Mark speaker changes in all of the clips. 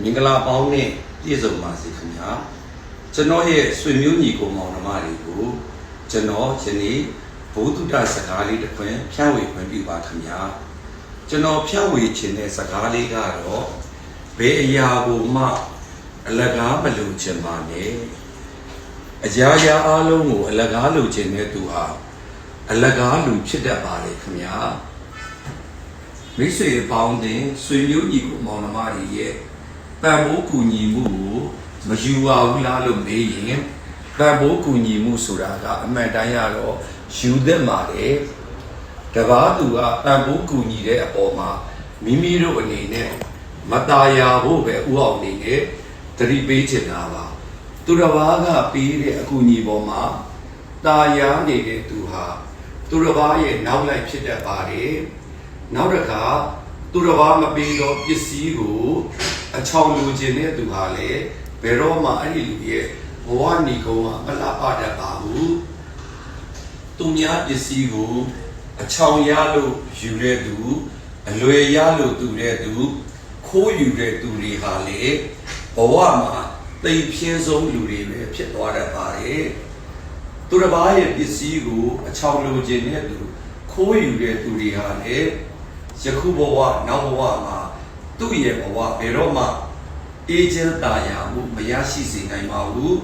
Speaker 1: မင်္ဂလာပေါင်းနဲ့ပြည့်စုံပါစေခင်ဗျာကျွန်တော်ရဲ့ဆွေမျိုးညီကိုမောင်နှမတွေကိုကျွန်တော်ယနေ့ဘုဒ္ဓတစကားလေးတစ်ခွန်းဖြန့်ဝေခွင့်ပြုပါခင်ဗျာကျွန်တော်ဖြန့်ဝေခြင်းတဲ့စကားလေးကတော့ဘယ်အရာကိုမှအလကားမလုပ်ချင်ပါနဲ့အရာရာအလုံးကိုအလကားလုပ်ခြင်းတဲ့သူဟာအလကားလူဖြစ်တတ်ပါတယ်ခင်ဗျာမိတ်ဆွေပေါင်းတင်ဆွေမျိုးညီကိုမောင်နှမတွေရဲ့ တန်ဖိုးကူညီမှုကိုမယူပါဘူးလားလို့မေးရင်တန်ဖိုးကူညီမှုဆိုတာကအမှန်တိုင်းရတော့ယူသင့်ပါတယ်တကားသူကတန်ဖိုးကူညီတဲ့အပေါ်မှာမိမိတို့အနေနဲ့မตายာဖို့ပဲဥအောင်နေနဲ့သတိပေးချင်တာပါသူတစ်ပါးကပေးတဲ့အကူအညီပေါ်မှာตายာနေတဲ့သူဟာသူတစ်ပါးရဲ့နောက်လိုက်ဖြစ်တတ်ပါတယ် နောက်တစ်ခါသူတစ်ပါးမပေးတော့ပစ္စည်းကို အချောင်လူခြင်းတဲ့သူဟာလေဘယ်တော့မှအဲ့ဒီလူရဲ့ဘဝနေကုန်းကမလှပတတ်ပါဘူးသူများပစ္စည်းကိုအချောင်ရလို့ယူတဲ့သူအလွယ်ရလို့သူတဲ့သူခိုးယူတဲ့သူတွေဟာလေဘဝမှာတိမ်ပြင်းဆုံးလူတွေပဲဖြစ်သွားတတ်ပါတယ်သူတစ်ပါးရဲ့ပစ္စည်းကိုအချောင်လိုခြင်းတဲ့သူခိုးယူတဲ့သူတွေဟာလေယခုဘဝနောက်ဘဝမှာ သူ့ရဲ့ဘဝဘယ်တော့မှအေးချမ်းသာယာမှုမရရှိစေနိုင်ပါဘူး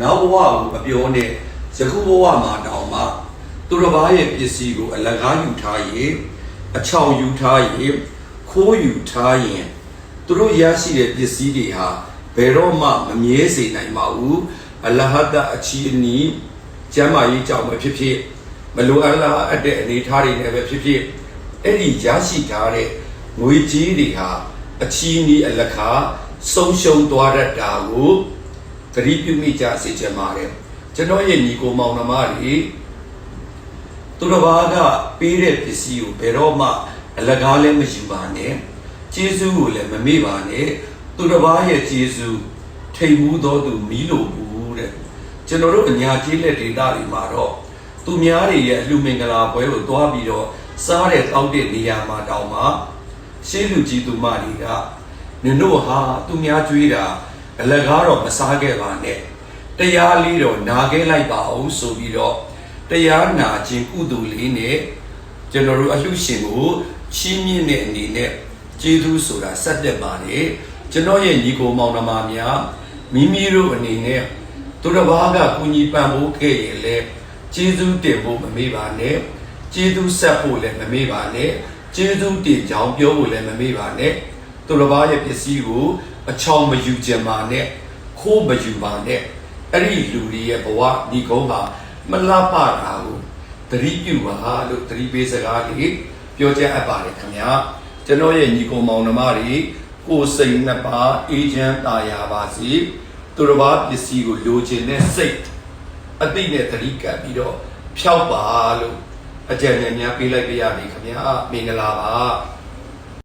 Speaker 1: နောက်ဘဝကိုမပြောနဲ့ယခုဘဝမှာတောင်မှသူတစ်ပါးရဲ့ပစ္စည်းကိုအလကားယူထားရင်အချောင်ယူထားရင်ခိုးယူထားရင်သူတို့ရရှိတဲ့ပစ္စည်းတွေဟာဘယ်တော့မှမမြဲစေနိုင်ပါဘူးအလဟဒအချီအနီးကျမ်းမာရေးကြောင့်ပဲဖြစ်ဖြစ်မလိုအပ်လားအပ်တဲ့အနေအထားတွေနဲ့ပဲဖြစ်ဖြစ်အဲ့ဒီရရှိထားတဲ့ငွေကြေးတွေဟာ အချီးနီးအလကားဆုံးရှုံးသွားတတ်တာကိုသတိပြုမိကြစေချင်ပါတယ်ကျွန်တော်ရဲ့ညီကိုမောင်နှမတွေသူတစ်ပါးကပေးတဲ့ပစ္စည်းကိုဘယ်တော့မှအလကားလည်းမယူပါနဲ့ကျေးဇူးကိုလည်းမမေ့ပါနဲ့သူတစ်ပါးရဲ့ကျေးဇူးထိမ်မှုသောသူမီးလိုဘူးတဲ့ကျွန်တော်တို့အညာကျေးလက်ဒေတာတွေမှာတော့သူများတွေရဲ့အလှမင်္ဂလာပွဲကိုတွားပြီးတော့စားတဲ့တောက်တဲ့နေရာမှာတောင်မှ ရှေးလူကြီးသူမတွေကနင်တို့ဟာသူများကြွေးတာအလကားတော့မစားခဲ့ပါနဲ့တရားလေးတော့နာခဲ့လိုက်ပါအောင်ဆိုပြီးတော့တရားနာခြင်းကုသိုလ်လေးနဲ့ကျွန်တော်တို့အလှရှင်ကိုချီးမြှင့်တဲ့အနေနဲ့ကျေးဇူးဆိုတာဆက်တက်ပါလေကျွန်တော်ရဲ့ညီကိုမောင်နှမများမိမိတို့အနေနဲ့သူတစ်ပါးကကုညီပံ့ပိုးခဲ့ရင်လေကျေးဇူးတင်ဖို့မမေ့ပါနဲ့ကျေးဇူးဆက်ဖို့လည်းမမေ့ပါနဲ့ ကျေးဇူးတင်ကြောင်းပြောဖို့လည်းမမေ့ပါနဲ့သူတစ်ပါးရဲ့ပစ္စည်းကိုအချောင်မယူကြပါနဲ့ခိုးမယူပါနဲ့အဲ့ဒီလူတွေရဲ့ဘဝဒီကုန်းဟာမလှပတာကိုသတိပြုပါလို့သတိပေးစကားလေးပြောကြအပ်ပါတယ်ခင်ဗျာကျွန်တော်ရဲ့ညီကောင်မောင်နှမတွေကိုယ်စိတ်နှစ်ပါးအေးချမ်းသာယာပါစေသူတစ်ပါးပစ္စည်းကိုလိုချင်တဲ့စိတ်အတိနဲ့သတိကပ်ပြီးတော့ဖြောက်ပါလို့ အကြံဉာဏ်များပေးလိုက်ကြရပြီခင်ဗျာမင်္ဂလာပါ